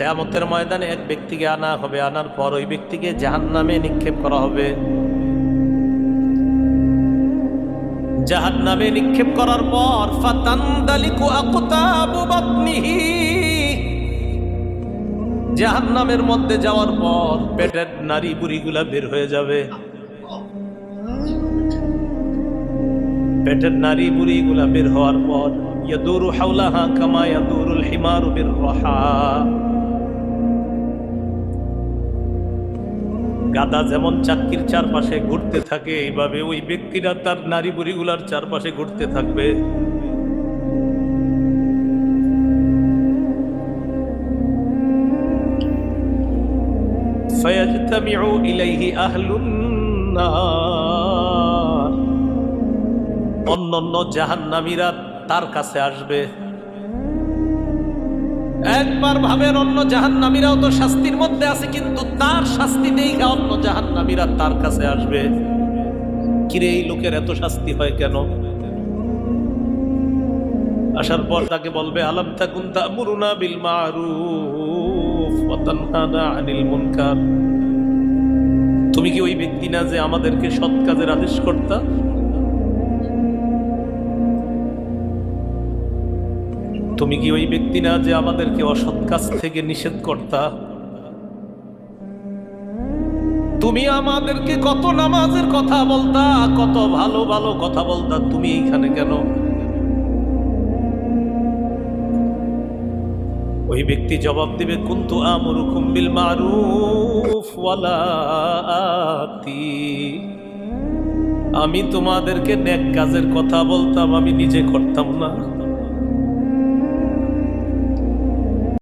কেয়ামতের ময়দানে এক ব্যক্তিকে আনা হবে, আনার পর ওই ব্যক্তিকে জাহান নামে নিক্ষেপ করা হবে। জাহান নামে নিক্ষেপ করার পর জাহান নামের মধ্যে যাওয়ার পর পেটের নারী বুড়িগুলা বের হয়ে যাবে। পেটের নারী বুড়িগুলা বের হওয়ার পর, ইয়াদুরু হাওলাহা কামা ইয়াদুরুল হিমারু বিররাহা গাদা যেমন চাক্কির চারপাশে ঘুরতে থাকে এইভাবে ওই ব্যক্তিরা তার নারী বুড়িগুলার চারপাশে ঘুরতে থাকবে فيجتمع إليه أهل النار অন্যান্য জাহান্নামীরা তার কাছে আসবে একবার ভাবেন অন্য জাহান্নামীরাও তো শাস্তির মধ্যে আছে, কিন্তু তার শাস্তি দেখে অন্য জাহান্নামীরা তার কাছে আসবে। কিরে এই লোকের এত শাস্তি হয় কেন? আসার পর তাকে বলবে, আলাম তাকুন তা'মুরুনা বিল আনিল মুনকার? তুমি কি ওই ব্যক্তি না যে আমাদেরকে সৎ কাজের আদেশ করতা? তুমি কি ওই ব্যক্তি না যে আমাদেরকে অসৎ কাজ থেকে নিষেধ করতা তুমি আমাদেরকে কত নামাজের কথা বলতা, কত ভালো ভালো কথা বলতা, তুমি এইখানে কেন? ওই ব্যক্তি জবাব দিবে, কুন্তু আমরুকুম বিল মারুফ আমি তোমাদেরকে নেক কাজের কথা বলতাম, আমি নিজে করতাম না।